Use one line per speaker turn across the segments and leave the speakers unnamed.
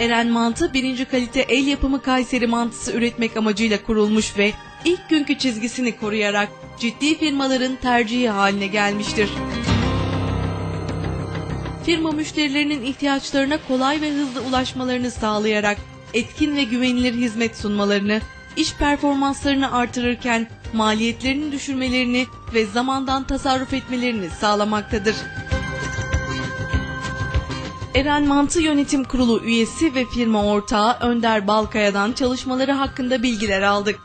Eren Mantı birinci kalite el yapımı Kayseri mantısı üretmek amacıyla kurulmuş ve ilk günkü çizgisini koruyarak ciddi firmaların tercihi haline gelmiştir. Firma müşterilerinin ihtiyaçlarına kolay ve hızlı ulaşmalarını sağlayarak etkin ve güvenilir hizmet sunmalarını, iş performanslarını artırırken maliyetlerini düşürmelerini ve zamandan tasarruf etmelerini sağlamaktadır. Eren Mantı Yönetim Kurulu üyesi ve firma ortağı Önder Balkaya'dan çalışmaları hakkında bilgiler aldık.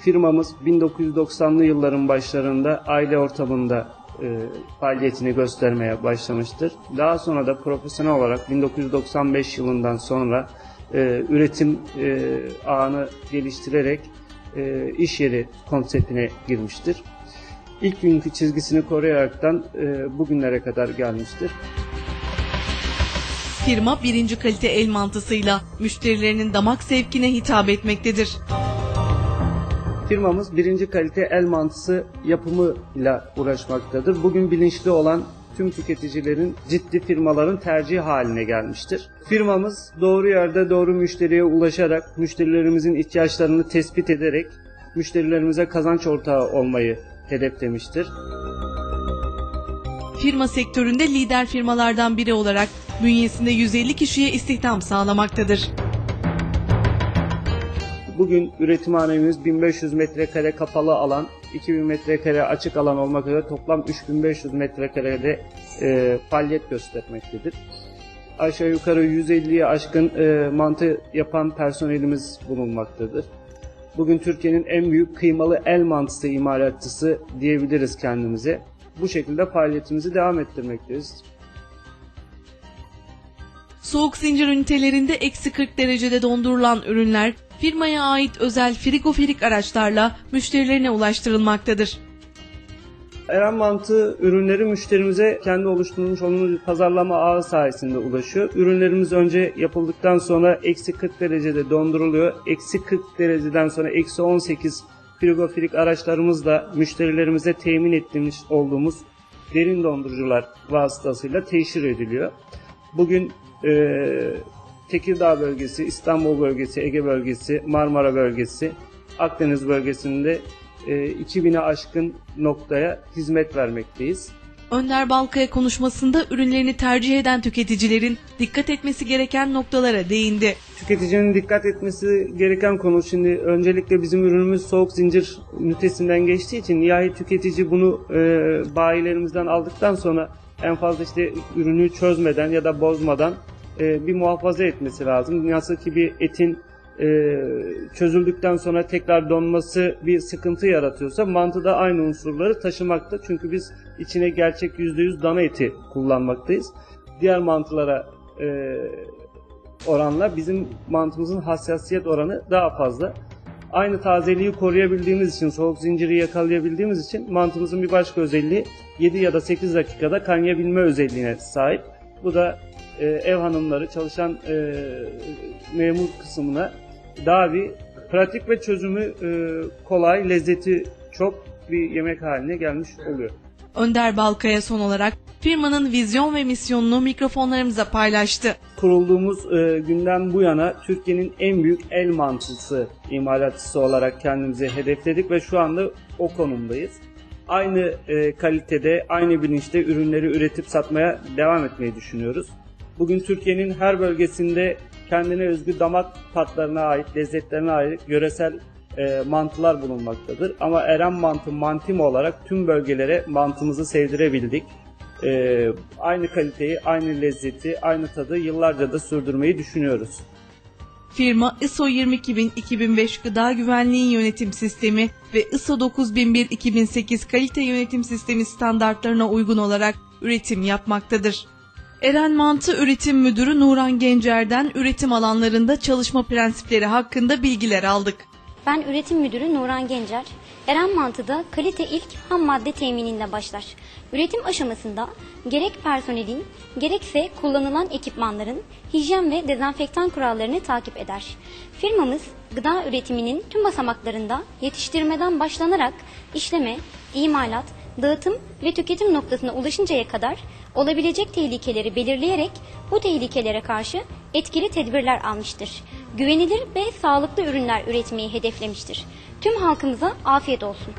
Firmamız 1990'lı yılların başlarında aile ortamında e, faaliyetini göstermeye başlamıştır. Daha sonra da profesyonel olarak 1995 yılından sonra e, üretim e, ağını geliştirerek e, iş yeri konseptine girmiştir. İlk günkü çizgisini koruyaraktan e, bugünlere kadar gelmiştir.
Firma birinci kalite el mantısıyla müşterilerinin damak zevkine hitap etmektedir.
Firmamız birinci kalite el mantısı yapımıyla uğraşmaktadır. Bugün bilinçli olan tüm tüketicilerin ciddi firmaların tercih haline gelmiştir. Firmamız doğru yerde doğru müşteriye ulaşarak müşterilerimizin ihtiyaçlarını tespit ederek müşterilerimize kazanç ortağı olmayı hedeflemiştir.
Firma sektöründe lider firmalardan biri olarak bünyesinde 150 kişiye istihdam sağlamaktadır.
Bugün üretimhanemiz 1500 metrekare kapalı alan, 2000 metrekare açık alan olmak üzere toplam 3500 metrekarede e, faaliyet göstermektedir. Aşağı yukarı 150'ye aşkın e, mantı yapan personelimiz bulunmaktadır. Bugün Türkiye'nin en büyük kıymalı el mantısı imalatçısı diyebiliriz kendimize. Bu şekilde faaliyetimizi devam ettirmekteyiz.
Soğuk zincir ünitelerinde eksi 40 derecede dondurulan ürünler firmaya ait özel frigoferik araçlarla müşterilerine ulaştırılmaktadır.
Eren Mantı ürünleri müşterimize kendi oluşturmuş olduğumuz pazarlama ağı sayesinde ulaşıyor. Ürünlerimiz önce yapıldıktan sonra eksi 40 derecede donduruluyor. Eksi 40 dereceden sonra eksi 18 frigofilik araçlarımızla müşterilerimize temin ettiğimiz olduğumuz derin dondurucular vasıtasıyla teşhir ediliyor. Bugün eee Tekirdağ bölgesi, İstanbul bölgesi, Ege bölgesi, Marmara bölgesi, Akdeniz bölgesinde e, 2000'e aşkın noktaya hizmet vermekteyiz.
Önder Balkaya konuşmasında ünlerini tercih eden tüketicilerin dikkat etmesi gereken noktalara değindi.
Tüketicinin dikkat etmesi gereken konu şimdi öncelikle bizim ürünümüz soğuk zincir ünitesinden geçtiği için nihai tüketici bunu e, bayilerimizden aldıktan sonra en fazla işte ürünü çözmeden ya da bozmadan e, bir muhafaza etmesi lazım. Nasıl ki bir etin e, çözüldükten sonra tekrar donması bir sıkıntı yaratıyorsa mantı da aynı unsurları taşımakta. Çünkü biz içine gerçek %100 dana eti kullanmaktayız. Diğer mantılara e, oranla bizim mantımızın hassasiyet oranı daha fazla. Aynı tazeliği koruyabildiğimiz için, soğuk zinciri yakalayabildiğimiz için mantımızın bir başka özelliği 7 ya da 8 dakikada kaynayabilme özelliğine sahip. Bu da e, ev hanımları, çalışan e, memur kısmına daha bir pratik ve çözümü e, kolay, lezzeti çok bir yemek haline gelmiş oluyor.
Önder Balkaya son olarak firmanın vizyon ve misyonunu mikrofonlarımıza paylaştı.
kurulduğumuz e, günden bu yana Türkiye'nin en büyük el mantısı imalatçısı olarak kendimizi hedefledik ve şu anda o konumdayız. Aynı e, kalitede, aynı bilinçte ürünleri üretip satmaya devam etmeyi düşünüyoruz. Bugün Türkiye'nin her bölgesinde kendine özgü damak tatlarına ait, lezzetlerine ait yöresel e, mantılar bulunmaktadır. Ama Eren mantı mantim olarak tüm bölgelere mantımızı sevdirebildik. E, aynı kaliteyi, aynı lezzeti, aynı tadı yıllarca da sürdürmeyi düşünüyoruz.
Firma ISO 22000-2005 Gıda Güvenliği Yönetim Sistemi ve ISO 9001-2008 Kalite Yönetim Sistemi standartlarına uygun olarak üretim yapmaktadır. Eren Mantı Üretim Müdürü Nuran Gencer'den üretim alanlarında çalışma prensipleri hakkında bilgiler aldık.
Ben üretim müdürü Nuran Gencer. Eren Mantı'da kalite ilk ham madde temininde başlar. Üretim aşamasında gerek personelin gerekse kullanılan ekipmanların hijyen ve dezenfektan kurallarını takip eder. Firmamız gıda üretiminin tüm basamaklarında yetiştirmeden başlanarak işleme, imalat, dağıtım ve tüketim noktasına ulaşıncaya kadar olabilecek tehlikeleri belirleyerek bu tehlikelere karşı etkili tedbirler almıştır. Güvenilir ve sağlıklı ürünler üretmeyi hedeflemiştir. Tüm halkımıza afiyet olsun.